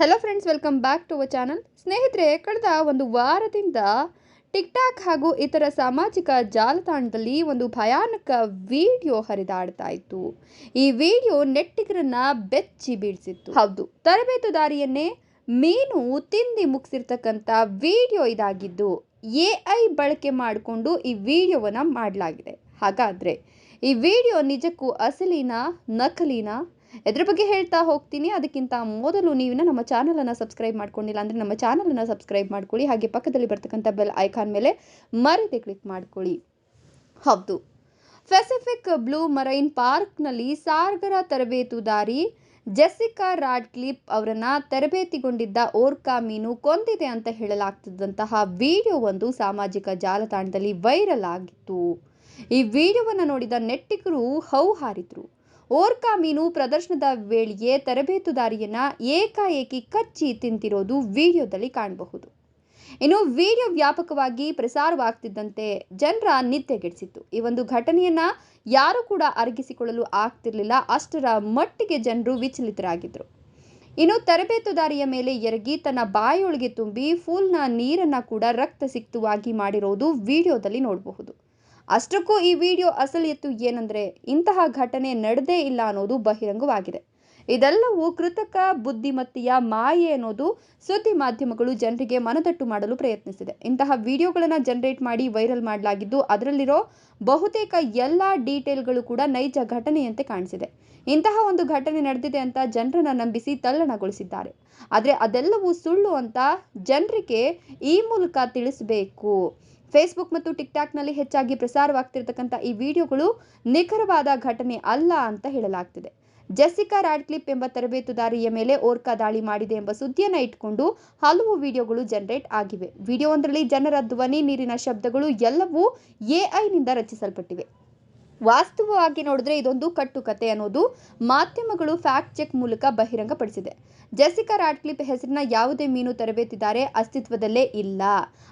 Hello friends welcome back to our channel ಸ್ನೇಹಿತರೆ ಕಳೆದ ಒಂದು ವಾರದಿಂದ ಟಿಕ್ಟಾಕ್ ಹಾಗೂ ಇತರ ಸಾಮಾಜಿಕ ಜಾಲತಾಣದಲ್ಲಿ ಒಂದು ಭಯಾನಕ ವಿಡಿಯೋ ಹರಿದಾಡ್ತಾ ಇತ್ತು. ಈ ವಿಡಿಯೋ ನೆಟ್ಟಿಗರನ್ನ ಬೆಚ್ಚಿ ಬೀಳಿಸಿತ್ತು. ಹೌದು. ತರಬೇತುದಾರಿಯನ್ನೇ ಮೀನು ತಿಂದಿ ಮುಗಿಸಿರ್ತಕ್ಕಂಥ ವಿಡಿಯೋ ಇದಾಗಿದ್ದು ಎ ಐ ಬಳಕೆ ಮಾಡಿಕೊಂಡು ಈ ವಿಡಿಯೋವನ್ನು ಮಾಡಲಾಗಿದೆ. ಹಾಗಾದರೆ ಈ ವಿಡಿಯೋ ನಿಜಕ್ಕೂ ಅಸಲಿನ ನಕಲಿನ? ಇದ್ರ ಬಗ್ಗೆ ಹೇಳ್ತಾ ಹೋಗ್ತೀನಿ, ಅದಕ್ಕಿಂತ ಮೊದಲು ನೀವು ನಮ್ಮ ಚಾನಲನ್ನು ಸಬ್ಸ್ಕ್ರೈಬ್ ಮಾಡ್ಕೊಂಡಿಲ್ಲ ಅಂದರೆ ನಮ್ಮ ಚಾನಲನ್ನು ಸಬ್ಸ್ಕ್ರೈಬ್ ಮಾಡ್ಕೊಳ್ಳಿ, ಹಾಗೆ ಪಕ್ಕದಲ್ಲಿ ಬರ್ತಕ್ಕಂಥ ಬೆಲ್ ಐಕಾನ್ ಮೇಲೆ ಮರೀದೆ ಕ್ಲಿಕ್ ಮಾಡ್ಕೊಳ್ಳಿ. ಹೌದು. ಪೆಸಿಫಿಕ್ ಬ್ಲೂ ಮರೈನ್ ಪಾರ್ಕ್ನಲ್ಲಿ ಸಾಗರ ತರಬೇತುದಾರಿ ಜೆಸಿಕಾ ರಾಡ್ಕ್ಲಿಪ್ ಅವರನ್ನು ತರಬೇತಿಗೊಂಡಿದ್ದ ಓರ್ಕಾ ಮೀನು ಕೊಂದಿದೆ ಅಂತ ಹೇಳಲಾಗ್ತಿದ್ದಂತಹ ವಿಡಿಯೋ ಒಂದು ಸಾಮಾಜಿಕ ಜಾಲತಾಣದಲ್ಲಿ ವೈರಲ್ ಆಗಿತ್ತು. ಈ ವಿಡಿಯೋವನ್ನು ನೋಡಿದ ನೆಟ್ಟಿಗರು ಹೌಹಾರಿದ್ರು. ಓರ್ಕಾ ಮೀನು ಪ್ರದರ್ಶನದ ವೇಳೆಯೇ ತರಬೇತುದಾರಿಯನ್ನ ಏಕಾಏಕಿ ಕಚ್ಚಿ ತಿಂತಿರೋದು ವಿಡಿಯೋದಲ್ಲಿ ಕಾಣಬಹುದು. ಇನ್ನು ವಿಡಿಯೋ ವ್ಯಾಪಕವಾಗಿ ಪ್ರಸಾರವಾಗ್ತಿದ್ದಂತೆ ಜನರ ನಿದ್ದೆಗೆಡಿಸಿತ್ತು ಈ ಒಂದು ಘಟನೆಯನ್ನ ಯಾರು ಕೂಡ ಅರಗಿಸಿಕೊಳ್ಳಲು ಆಗ್ತಿರಲಿಲ್ಲ. ಅಷ್ಟರ ಮಟ್ಟಿಗೆ ಜನರು ವಿಚಲಿತರಾಗಿದ್ರು. ಇನ್ನು ತರಬೇತುದಾರಿಯ ಮೇಲೆ ಎರಗಿ ತನ್ನ ಬಾಯೊಳಗೆ ತುಂಬಿ, ಫೂಲ್ನ ನೀರನ್ನ ಕೂಡ ರಕ್ತ ಸಿಕ್ತುವಾಗಿ ಮಾಡಿರೋದು ವಿಡಿಯೋದಲ್ಲಿ ನೋಡಬಹುದು. ಅಷ್ಟಕ್ಕೂ ಈ ವಿಡಿಯೋ ಅಸಲಿಯತ್ತು ಏನಂದ್ರೆ ಇಂತಹ ಘಟನೆ ನಡೆದೇ ಇಲ್ಲ ಅನ್ನೋದು ಬಹಿರಂಗವಾಗಿದೆ. ಇದೆಲ್ಲವೂ ಕೃತಕ ಬುದ್ಧಿಮತ್ತೆಯ ಮಾಯೆ ಅನ್ನೋದು ಸುದ್ದಿ ಮಾಧ್ಯಮಗಳು ಜನರಿಗೆ ಮನದಟ್ಟು ಮಾಡಲು ಪ್ರಯತ್ನಿಸಿದೆ. ಇಂತಹ ವಿಡಿಯೋಗಳನ್ನು ಜನರೇಟ್ ಮಾಡಿ ವೈರಲ್ ಮಾಡಲಾಗಿದ್ದು ಅದರಲ್ಲಿರೋ ಬಹುತೇಕ ಎಲ್ಲ ಡೀಟೇಲ್ಗಳು ಕೂಡ ನೈಜ ಘಟನೆಯಂತೆ ಕಾಣಿಸಿದೆ. ಇಂತಹ ಒಂದು ಘಟನೆ ನಡೆದಿದೆ ಅಂತ ಜನರನ್ನ ನಂಬಿಸಿ ತಲ್ಲಣಗೊಳಿಸಿದ್ದಾರೆ. ಆದರೆ ಅದೆಲ್ಲವೂ ಸುಳ್ಳು ಅಂತ ಜನರಿಗೆ ಈ ಮೂಲಕ ತಿಳಿಸಬೇಕು. ಫೇಸ್ಬುಕ್ ಮತ್ತು ಟಿಕ್ಟಾಕ್ನಲ್ಲಿ ಹೆಚ್ಚಾಗಿ ಪ್ರಸಾರವಾಗ್ತಿರ್ತಕ್ಕಂಥ ಈ ವಿಡಿಯೋಗಳು ನಿಖರವಾದ ಘಟನೆ ಅಲ್ಲ ಅಂತ ಹೇಳಲಾಗ್ತಿದೆ. ಜೆಸಿಕಾ ರಾಡ್ಕ್ಲಿಪ್ ಎಂಬ ತರಬೇತುದಾರಿಯ ಮೇಲೆ ಓರ್ಕಾ ದಾಳಿ ಮಾಡಿದೆ ಎಂಬ ಸುದ್ದಿಯನ್ನು ಇಟ್ಕೊಂಡು ಹಲವು ವಿಡಿಯೋಗಳು ಜನರೇಟ್ ಆಗಿವೆ. ವಿಡಿಯೋ ಒಂದರಲ್ಲಿ ಜನರ ಧ್ವನಿ, ನೀರಿನ ಶಬ್ದಗಳು ಎಲ್ಲವೂ ಎಐನಿಂದ ರಚಿಸಲ್ಪಟ್ಟಿವೆ. ವಾಸ್ತವವಾಗಿ ನೋಡಿದ್ರೆ ಇದೊಂದು ಕಟ್ಟು ಕತೆ ಅನ್ನೋದು ಮಾಧ್ಯಮಗಳು ಫ್ಯಾಕ್ಟ್ ಚೆಕ್ ಮೂಲಕ ಬಹಿರಂಗಪಡಿಸಿದೆ. ಜೆಸಿಕಾ ರಾಡ್ಕ್ಲಿಪ್ ಹೆಸರಿನ ಯಾವುದೇ ಮೀನು ತರಬೇತಿದಾರೆ ಅಸ್ತಿತ್ವದಲ್ಲೇ ಇಲ್ಲ.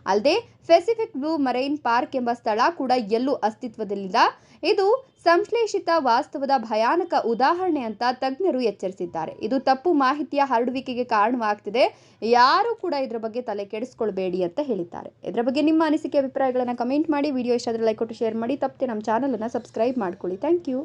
ಅಲ್ಲದೆ ಪೆಸಿಫಿಕ್ ಬ್ಲೂ ಮರೈನ್ ಪಾರ್ಕ್ ಎಂಬ ಸ್ಥಳ ಕೂಡ ಎಲ್ಲೂ ಅಸ್ತಿತ್ವದಲ್ಲಿಲ್ಲ. ಇದು ಸಂಶ್ಲೇಷಿತ ವಾಸ್ತವದ ಭಯಾನಕ ಉದಾಹರಣೆ ಅಂತ ತಜ್ಞರು ಎಚ್ಚರಿಸಿದ್ದಾರೆ. ಇದು ತಪ್ಪು ಮಾಹಿತಿಯ ಹರಡುವಿಕೆಗೆ ಕಾರಣವಾಗ್ತಿದೆ. ಯಾರು ಕೂಡ ಇದರ ಬಗ್ಗೆ ತಲೆ ಕೆಡಿಸ್ಕೊಳ್ಬೇಡಿ ಅಂತ ಹೇಳಿದ್ದಾರೆ. ಇದರ ಬಗ್ಗೆ ನಿಮ್ಮ ಅನಿಸಿಕೆ, ಅಭಿಪ್ರಾಯಗಳನ್ನು ಕಮೆಂಟ್ ಮಾಡಿ. ವಿಡಿಯೋ ಇಷ್ಟ ಲೈಕ್ ಕೊಟ್ಟು ಶೇರ್ ಮಾಡಿ. ತಪ್ಪದೆ ನಮ್ಮ ಚಾನಲನ್ನು ಸಬ್ಸ್ಕ್ರೈಬ್ ಮಾಡ್ಕೊಳ್ಳಿ. Thank you